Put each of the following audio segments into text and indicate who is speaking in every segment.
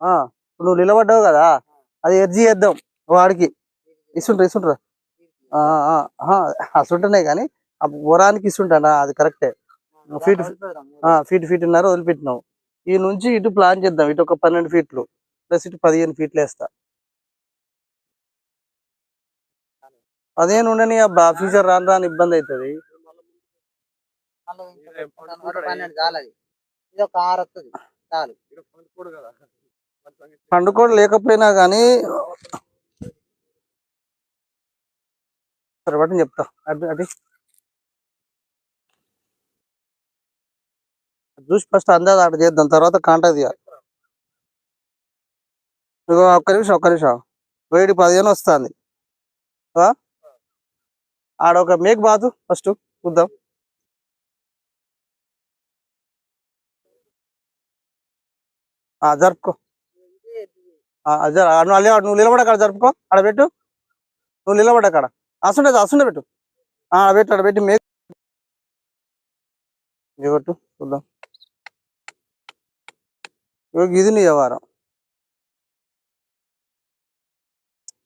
Speaker 1: ఆ, ఇప్పుడు నువ్వు నిలబడ్డావు కదా అది ఎర్జీ చేద్దాం వాడికి ఇస్తుంటారు ఇస్తుంటారా అస్తుంటున్నాయి కానీ ఆ వరానికి ఇస్తుంటానా అది కరెక్టే ఫీట్ ఫీట్ ఫీట్ ఉన్నారు వదిలిపెట్టినావు. ఈ నుంచి ఇటు ప్లాన్ చేద్దాం ఇటు ఒక పన్నెండు ఫీట్లు ప్లస్ ఇటు పదిహేను ఫీట్లు వేస్తా. పదిహేను ఉండని అబ్బా ఫ్యూచర్ రాను రాని ఇబ్బంది అవుతుంది
Speaker 2: ఇది ఒక ఆరు వస్తుంది చాలు.
Speaker 1: పండుకోడు లేకపోయినా కానీ తర్వాత చెప్తా. అది అది. చూసి ఫస్ట్ అందాది అక్కడ చేద్దాం తర్వాత కాంటాక్ట్ చేయాలి. ఇగో ఒక్క నిమిషం ఒక్క నిమిషం. వేడి పదిహేను వస్తుంది. ఆడ ఒక మేక్ బాతు ఫస్ట్ చూద్దాం. ఆ, జరుపుకో. నువ్వు అల్లే నువ్వు నిలబడ అక్కడ జరుపుకో. ఆడ పెట్టు. నువ్వు నిలబడ అక్కడ. అసుండే అసుండే పెట్టు. ఆడ పెట్టు ఆడ పెట్టి. మేక ఇది చూద్దాం. ఇది నీ వ్యవహారం.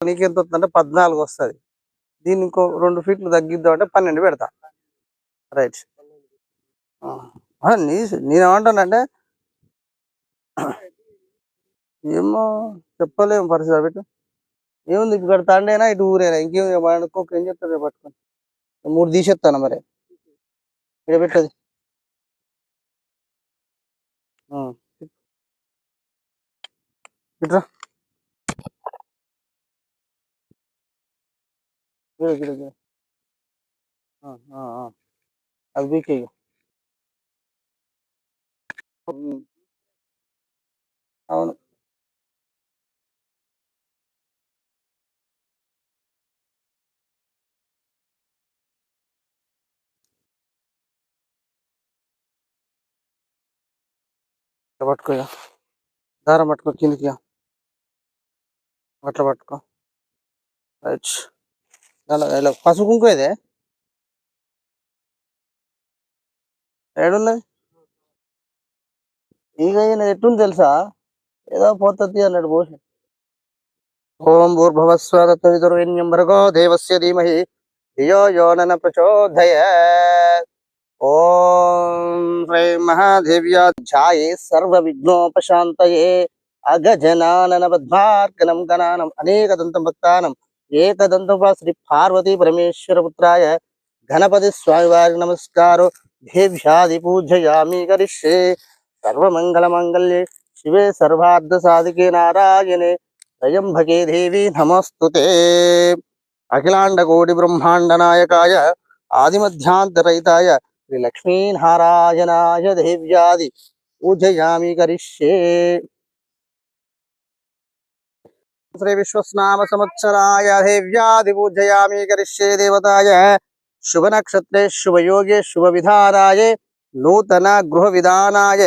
Speaker 1: నీకు ఎంత వస్తుందంటే పద్నాలుగు వస్తుంది. దీన్ని ఇంకో రెండు ఫీట్లు తగ్గిద్దాం అంటే పన్నెండు పెడతా. రైట్. నీ నేనేమంటానంటే ఏమో చెప్పలేము పరిస్థితి అవి పెట్టు ఏముంది ఇక్కడ తండేనా ఇటు ఊరేనా? ఇంకేం అనుకోక ఏం చెప్తారు పట్టుకొని. మూడు తీసేస్తాను మరి? ఇక్కడ పెట్టది. ఇట్రా. అది బీకే అవును. ఇట్లా పట్టుకో దారం పట్టుకో కిందికి అట్లా పట్టుకో. రైట్. ఇలా ఇలా పసుపు కుంకుమ ఇదే? ఏడున్నది? ఇక ఈయన ఎట్టుంది తెలుసా? ఏదో పోతుంది అన్నాడు పోసి. ఓం భూర్భవస్వరత్వరితుర్వన్యం భర్గో దేవస్య ధీమహి ధియో యో నన ప్రచోదయ. ఓం హ్రైం మహాదేవ్యాధ్యాయే సర్వ విఘ్నోపశాంతయే అగజనానన పద్మార్గనం గణానం అనేక అనేకదంతం భక్తానం ఏకదంతం శ్రీ పార్వతీ పరమేశ్వరపుత్రాయ గణపతి స్వామివారి నమస్కారం. దేవ్యాది పూజయామి కరిష్యే సర్వమంగళమంగళ్యే. శివే సర్వార్థ సాధికే నారాయణే. త్రయంబకే దేవి నమస్తుతే. అఖిలాండ కోటి బ్రహ్మాండ నాయకాయ ఆదిమధ్యాంతరహితాయ శ్రీ లక్ష్మీనారాయణాయ దేవ్యాది పూజయామి కరిష్యే శ్రీ విశ్వస్నామ సంవత్సరాయ దేవ్యాది పూజయామి కరిష్యే దేవతాయ శుభ నక్షత్రే శుభయోగే శుభ విధానాయ నూతన గృహ విధానాయ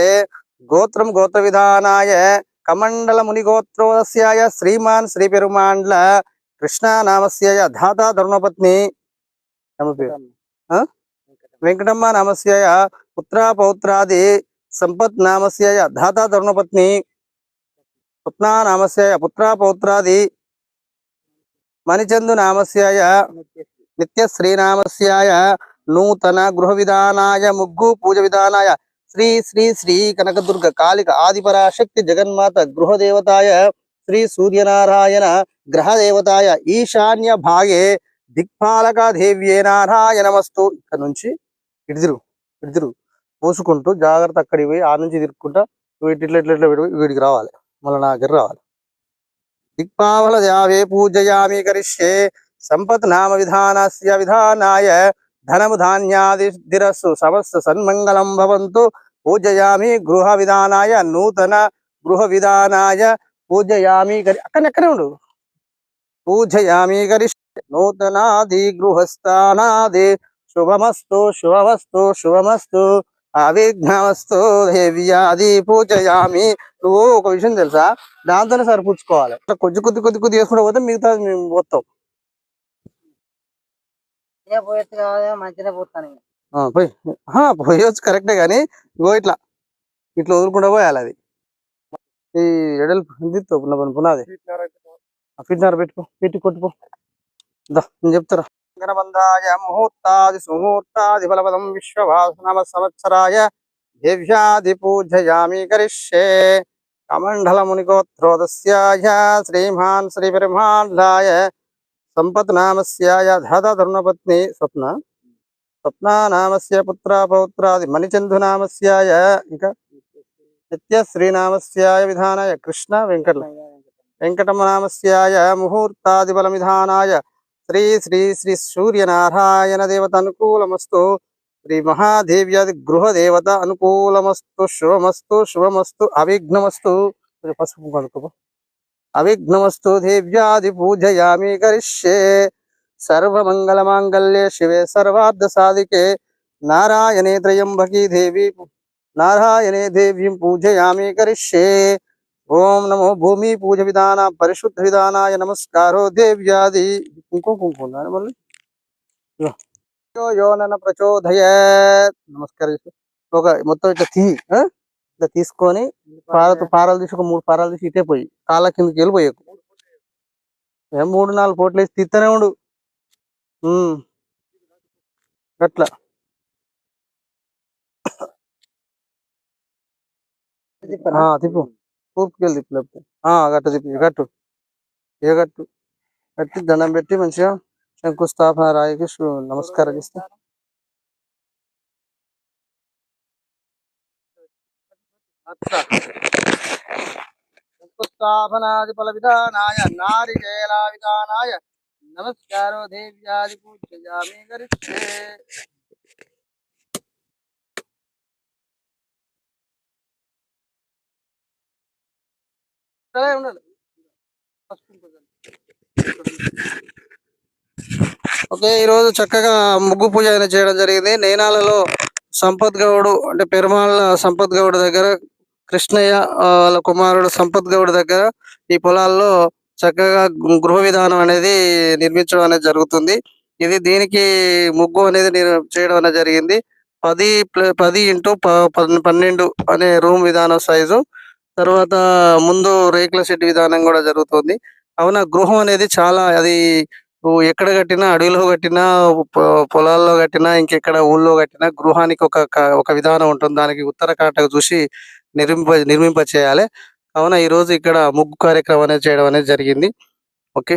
Speaker 1: గోత్రం గోత్ర విధానాయ కమండల ముని గోత్రోదస్యాయ శ్రీమాన్ శ్రీ పెరుమాండ్ల కృష్ణ నామస్యాయ ధాతా ధర్మపత్ని ఆమె పేరు ఆ? వెంకటమ్మ నామస్యాయ పుత్ర పౌత్రాది సంపత్ నామస్యాయ ధాతా ధర్మపత్ని పుత్నా నామస్యాయ పుత్ర పౌత్రాది మణిచందు నామస్యాయ నిత్య శ్రీనామస్యాయ నూతన గృహ విధానాయ ముగ్గు పూజ విధానాయ శ్రీ శ్రీ శ్రీ కనకదుర్గ కాళిక ఆదిపరాశక్తి జగన్మాత గృహ దేవతాయ శ్రీ సూర్యనారాయణ గ్రహ దేవతాయ ఈశాన్య భాగే దిక్పాలక దేవ్యే నారాయణమస్తు ఇక్కడ నుంచి ఇడిదిరు ఇడిదిరు. పోసుకుంటూ జాగ్రత్త అక్కడికి పోయి ఆ నుంచి తిరుక్కుంటా వీటి ఇట్లా ఇట్లా ఇట్లా వీడికి రావాలి. మళ్ళీ నా దగ్గర రావాలి. దిక్పావల దేవే పూజయామి కరిష్యే సంపత్ నామ విధానస్య విధానాయ ధనము ధాన్యాది దిరస్సు సమస్త సన్మంగళం భవంతు పూజయామి గృహ విధానాయ నూతన గృహ విధానాయ పూజయామి కరి అక్కడ ఎక్కడే ఉండు. పూజయామి కరిష్యే నూతనాది గృహస్థానాది శుభమస్తు శుభమస్తు శుభమస్తు. అవిఘ్నమస్తు దేవ్యాది పూజయామి. నువ్వు ఒక విషయం తెలుసా? దాంతోనే సరిపుచ్చుకోవాలి. ఇట్లా కొద్ది కొద్ది కొద్ది కొద్ది చేసుకుంటూ పోతే మిగతా మేము పోతాం. పోయి ఆ, పోయొచ్చు కరెక్టే కానీ ఇగో ఇట్లా. ఇట్లా వదులుకుంటూ పోయాలి అది. ఈ ఎడల్ దిత్తో పునాది. ఫిట్నార్ పెట్టుకో పెట్టి కొట్టుకో. దా నేను చెప్తారా? गर्भन्धाय मुहूर्तादिसुमुहूर्तादिफलपदं विश्वभासनवसंवत्सराय देव्यादिपूजयामि करिष्ये। कमंडल मुनिगोत्रोदस्याय श्रीमान कमण्डलमुनिगोत्रोदस्याय श्रीमान् श्रीपरिमाण्डलाय सम्पत्नामस्याय धाताधर्मपत्नी स्वप्न स्वप्नानामस्य पुत्रापौत्रादिमणिचन्धुनामस्याय इक नित्यश्रीनामस्याय विधानाय कृष्ण वेंकट वेंकटनाम से मुहूर्तादिबल मुहूर्तादिबलविधानाय శ్రీ శ్రీ శ్రీ సూర్యనారాయణ దేవత అనుకూలమస్తు. శ్రీ మహాదేవ్యాది గృహ దేవత అనుకూలమస్తు. శుభమస్తు శుభమస్తు అవిఘ్నమస్తు. పసుపు కనుక్కో అవిఘ్నమస్తు దేవ్యాది పూజయామి కరిష్యే. సర్వమంగళమాంగళ్యే శివే సర్వార్థ సాధికే నారాయణే త్రయంబకీ దేవి. నారాయణే దేవీం పూజయామి కరిష్యే. ఓం నమో భూమి పూజ విధాన పరిశుద్ధ విధానాయ నమస్కారో దేవ్యాది. ఇంకో కుంకుమ ఉందా మళ్ళీ? యోనన ప్రచోదయత్ నమస్కారం ఒక మొత్తం ఇట్లా తీ ఆ? ఇట్లా తీసుకొని పారతో పారాలు తీసి ఒక మూడు పారాలు తీసి ఇటే పోయి. కాళ్ళ కిందకి వెళ్ళిపోయాకు ఏం మూడు నాలుగు పోట్లు వేసి తీస్తూనే ఉండు. అట్లా. తిప్పు. తూర్పుకి వెళ్ళి తిప్పు లేకపోతే గట్ట తిప్పి గట్టు. ఏ గట్టు? కట్టి దండం పెట్టి మంచిగా శంకుస్థాపన రాయికి నమస్కారం ఇస్తే శంకుస్థాపనాది ఫల విధానాయ నారికేళ విధానాయ నమస్కారో దేవ్యాది పూజయామి గరిష్యే సరే ఉండాలి ఓకే ఈ రోజు చక్కగా ముగ్గు పూజ అనేది చేయడం జరిగింది. నేనాలలో సంపత్ గౌడ్ అంటే పెరుమాళ్ళ సంపత్ గౌడ్ దగ్గర కృష్ణయ్య వాళ్ళ కుమారుడు సంపత్ గౌడ్ దగ్గర ఈ పొలాల్లో చక్కగా గృహ విధానం అనేది నిర్మించడం అనేది జరుగుతుంది. ఇది దీనికి ముగ్గు అనేది చేయడం అనేది జరిగింది. పది ప్ల- పది ఇంటూ ప- పన్నెండు అనే రూమ్ విధానం సైజు. తర్వాత ముందు రేకుల షెడ్ విధానం కూడా జరుగుతుంది. అవునా గృహం అనేది చాలా అది ఎక్కడ కట్టినా అడవిలో కట్టినా పొలాల్లో కట్టినా ఇంకెక్కడ ఊళ్ళో కట్టినా గృహానికి ఒక ఒక విధానం ఉంటుంది. దానికి ఉత్తర కాటకు చూసి నిర్మింప నిర్మింప చేయాలి కావున ఈ రోజు ఇక్కడ ముగ్గు కార్యక్రమం అనేది చేయడం అనేది జరిగింది. ఓకే.